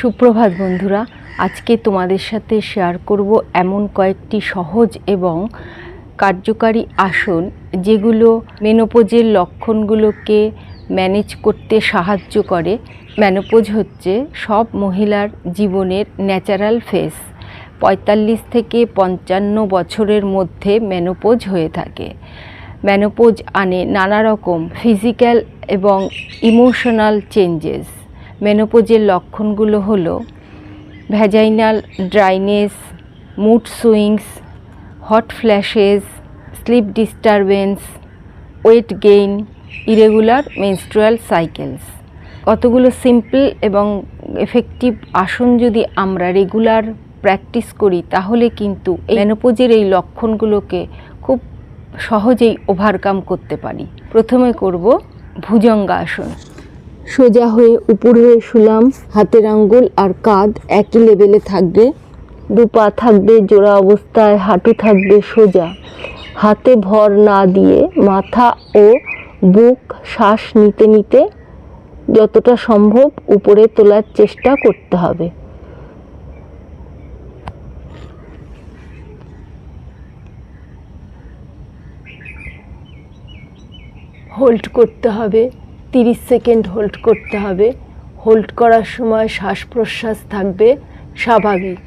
সুপ্রভাত বন্ধুরা, আজকে তোমাদের সাথে শেয়ার করব এমন কয়েকটি সহজ এবং কার্যকারী আসন যেগুলো মেনোপোজের লক্ষণগুলোকে ম্যানেজ করতে সাহায্য করে। মেনোপোজ হচ্ছে সব মহিলার জীবনের ন্যাচারাল ফেস পঁয়তাল্লিশ থেকে পঞ্চান্ন বছরের মধ্যে ম্যানোপোজ হয়ে থাকে। মেনোপোজ আনে নানা রকম ফিজিক্যাল এবং ইমোশনাল চেঞ্জেস মেনোপোজের লক্ষণগুলো হলো vaginal dryness mood swings hot flashes sleep disturbance weight gain irregular menstrual cycles কতগুলো সিম্পল এবং এফেক্টিভ আসন যদি আমরা রেগুলার প্র্যাকটিস করি, তাহলে কিন্তু মেনোপোজের এই লক্ষণগুলোকে খুব সহজেই ওভারকাম করতে পারি। প্রথমে করব ভুজঙ্গাসন। সোজা হয়ে উপর হয়ে শুলাম, হাতের আঙ্গুল আর কাঁধ একই লেভেলে থাকবে। দু পা থাকবে জোড়া অবস্থায়, হাঁটু থাকবে সোজা। হাতে ভর না দিয়ে মাথা ও বুক শ্বাস নিতে নিতে যতটা সম্ভব উপরে তোলার চেষ্টা করতে হবে। হোল্ড করতে হবে। তিরিশ সেকেন্ড হোল্ড করতে হবে। হোল্ড করার সময় শ্বাস প্রশ্বাস থাকবে, স্বাভাবিক।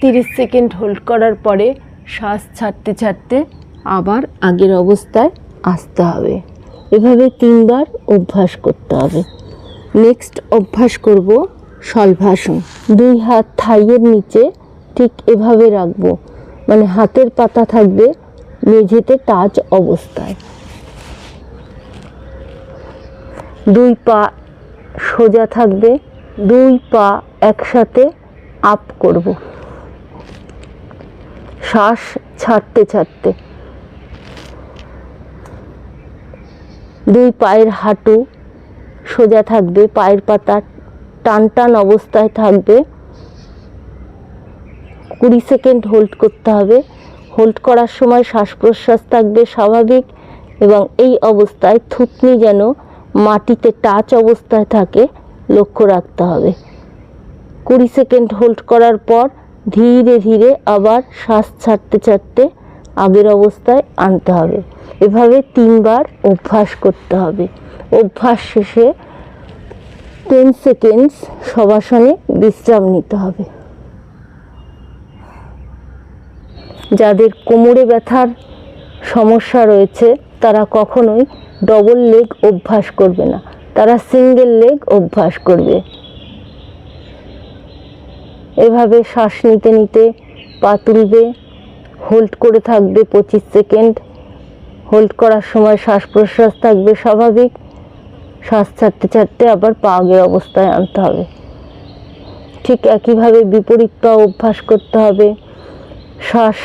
তিরিশ সেকেন্ড হোল্ড করার পরে শ্বাস ছাড়তে ছাড়তে আবার আগের অবস্থায় আসতে হবে। এভাবে তিনবার অভ্যাস করতে হবে। নেক্সট অভ্যাস করব সলভাসন দুই হাত থাইয়ের নিচে ঠিক এভাবে রাখব। মানে হাতের পাতা থাকবে মেঝেতে টাচ অবস্থায়। দুই পা সোজা থাকবে, দুই পা একসাথে আপ করব। শ্বাস ছাড়তে ছাড়তে। দুই পায়ের হাঁটু সোজা থাকবে, পায়ের পাতা টান টান অবস্থায় থাকবে। কুড়ি সেকেন্ড হোল্ড করতে হবে। হোল্ড করার সময় শ্বাস প্রশ্বাস থাকবে স্বাভাবিক এবং এই অবস্থায় থুতনি যেন মাটিতে টাচ অবস্থায় থাকে, লক্ষ্য রাখতে হবে। কুড়ি সেকেন্ড হোল্ড করার পর ধীরে ধীরে আবার শ্বাস ছাড়তে ছাড়তে আগের অবস্থায় আনতে হবে। এভাবে তিনবার অভ্যাস করতে হবে। অভ্যাস শেষে টেন সেকেন্ডস সবাসনে বিশ্রাম নিতে হবে। যাদের কোমরে ব্যথার সমস্যা রয়েছে, তারা কখনোই ডবল লেগ অভ্যাস করবে না। তারা সিঙ্গেল লেগ অভ্যাস করবে। এভাবে শ্বাস নিতে নিতে পা তুলবে হোল্ড করে থাকবে পঁচিশ সেকেন্ড হোল্ড করার সময় শ্বাস প্রশ্বাস থাকবে স্বাভাবিক। শ্বাস ছাড়তে ছাড়তে আবার পা আগের অবস্থায় আনতে হবে। ঠিক একইভাবে বিপরীত পা অভ্যাস করতে হবে। শ্বাস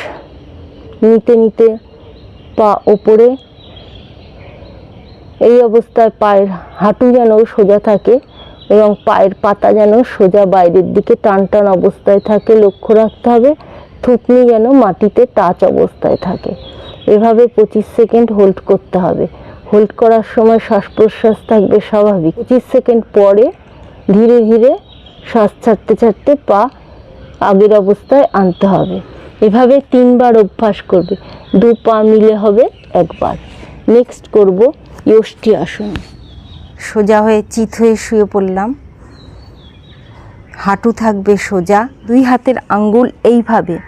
নিতে নিতে পা ওপরে এই অবস্থায় পায়ের হাঁটু যেন সোজা থাকে এবং পায়ের পাতা যেন সোজা বাইরের দিকে টান টান অবস্থায় থাকে, লক্ষ্য রাখতে হবে। থুতনি যেন মাটিতে টাচ অবস্থায় থাকে। এভাবে পঁচিশ সেকেন্ড হোল্ড করতে হবে। হোল্ড করার সময় শ্বাস প্রশ্বাস থাকবে স্বাভাবিক। পঁচিশ সেকেন্ড পরে ধীরে ধীরে শ্বাস ছাড়তে ছাড়তে পা আগের অবস্থায় আনতে হবে। এভাবে তিনবার অভ্যাস করবে। দু পা মিলে হবে একবার। নেক্সট করব ইয়ষ্টি আসন। সোজা হয়ে চিত হয়ে শুয়ে পড়লাম। হাঁটু থাকবে সোজা, দুই হাতের আঙ্গুল এইভাবে।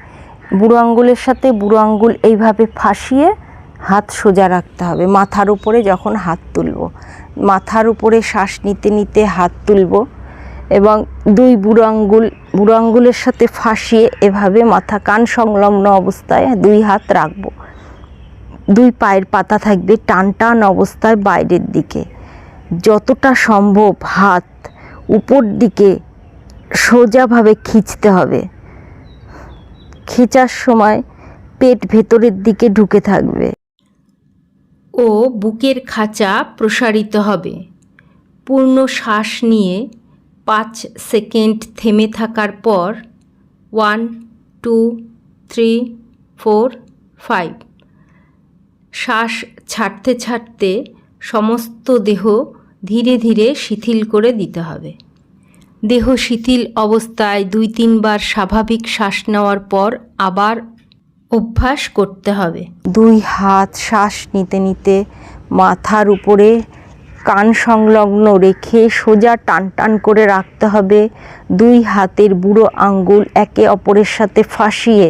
বুড়ো আঙ্গুলের সাথে বুড়ো আঙ্গুল এইভাবে ফাঁসিয়ে হাত সোজা রাখতে হবে। মাথার উপরে যখন হাত তুলব, মাথার উপরে শ্বাস নিতে নিতে হাত তুলব এবং দুই বুড়ো আঙ্গুল, বুড়ো আঙ্গুলের সাথে ফাঁসিয়ে এভাবে মাথা কান সংলগ্ন অবস্থায় দুই হাত রাখব। দুই পায়ের পাতা থাকবে টান টান অবস্থায় বাইরের দিকে। যতটা সম্ভব হাত উপর দিকে সোজাভাবে খিঁচতে হবে। খিচার সময় পেট ভেতরের দিকে ঢুকে থাকবে। ও বুকের খাঁচা প্রসারিত হবে। পূর্ণ শ্বাস নিয়ে পাঁচ সেকেন্ড থেমে থাকার পর one two three four five শ্বাস ছাড়তে ছাড়তে সমস্ত দেহ ধীরে ধীরে শিথিল করে দিতে হবে। দেহ শিথিল অবস্থায় দুই তিনবার স্বাভাবিক শ্বাস নেওয়ার পর আবার অভ্যাস করতে হবে। দুই হাত শ্বাস নিতে নিতে মাথার উপরে কান সংলগ্ন রেখে সোজা টান টান করে রাখতে হবে। দুই হাতের বুড়ো আঙ্গুল একে অপরের সাথে ফাঁসিয়ে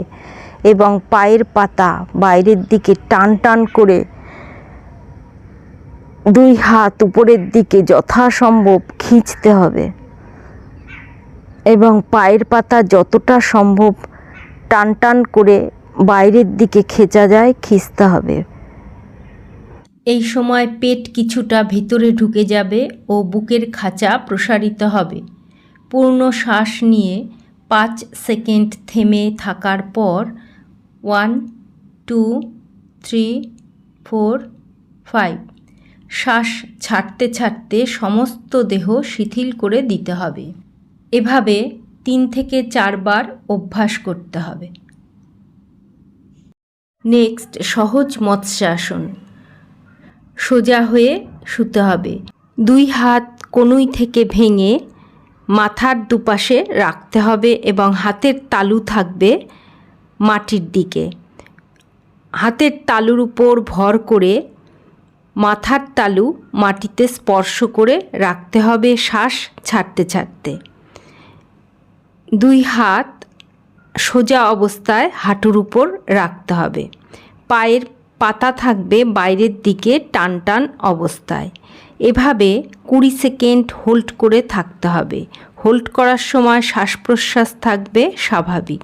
এবং পায়ের পাতা বাইরের দিকে টান টান করে দুই হাত উপরের দিকে যথাসম্ভব খিঁচতে হবে। এবং পায়ের পাতা যতটা সম্ভব টান টান করে বাইরের দিকে খেচা যায়, খিঁচতে হবে। এই সময় পেট কিছুটা ভিতরে ঢুকে যাবে ও বুকের খাঁচা প্রসারিত হবে। পূর্ণ শ্বাস নিয়ে পাঁচ সেকেন্ড থেমে থাকার পর one, two, three, four, five. শ্বাস ছাড়তে ছাড়তে সমস্ত দেহ শিথিল করে দিতে হবে। এভাবে তিন থেকে চারবার অভ্যাস করতে হবে। নেক্সট, সহজ মৎস্যাসন। সোজা হয়ে শুতে হবে। দুই হাত কনুই থেকে ভেঙে মাথার দুপাশে রাখতে হবে এবং হাতের তালু থাকবে মাটির দিকে। হাতের তালুর উপর ভর করে মাথার তালু মাটিতে স্পর্শ করে রাখতে হবে শ্বাস ছাড়তে ছাড়তে। দুই হাত সোজা অবস্থায় হাঁটুর উপর রাখতে হবে। পায়ের পাতা থাকবে বাইরের দিকে টান টান অবস্থায়। এভাবে কুড়ি সেকেন্ড হোল্ড করে থাকতে হবে। হোল্ড করার সময় শ্বাস প্রশ্বাস থাকবে স্বাভাবিক।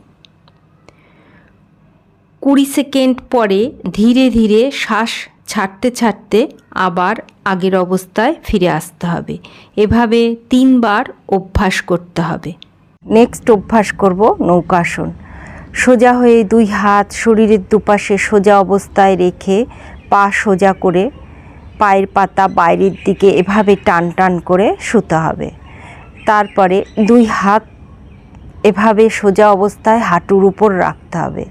কুড়ি সেকেন্ড পরে ধীরে ধীরে শ্বাস ছাড়তে ছাড়তে আবার আগের অবস্থায় ফিরে আসতে হবে। এভাবে তিনবার অভ্যাস করতে হবে। নেক্সট অভ্যাস করব নৌকাসন সোজা হয়ে দুই হাত শরীরের দুপাশে সোজা অবস্থায় রেখে পা সোজা করে পায়ের পাতা বাইরের দিকে এভাবে টান টান করে শুতে হবে। তারপরে দুই হাত এভাবে সোজা অবস্থায় হাঁটুর উপর রাখতে হবে।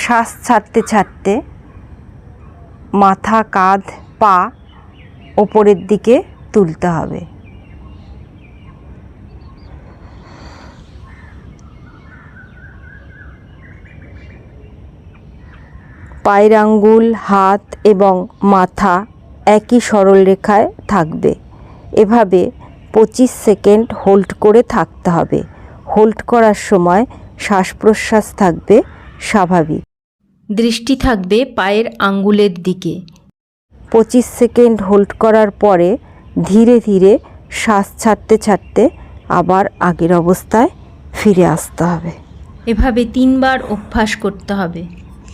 শ্বাস ছাড়তে ছাড়তে মাথা, কাঁধ, পা ওপরের দিকে তুলতে হবে। পায়ের আঙ্গুল, হাত এবং মাথা একই সরল রেখায় থাকবে। এভাবে পঁচিশ সেকেন্ড হোল্ড করে থাকতে হবে। হোল্ড করার সময় শ্বাস প্রশ্বাস থাকবে। স্বাভাবিক। দৃষ্টি থাকবে পায়ের আঙ্গুলের দিকে। পঁচিশ সেকেন্ড হোল্ড করার পরে ধীরে ধীরে শ্বাস ছাড়তে ছাড়তে আবার আগের অবস্থায় ফিরে আসতে হবে। এভাবে তিনবার অভ্যাস করতে হবে।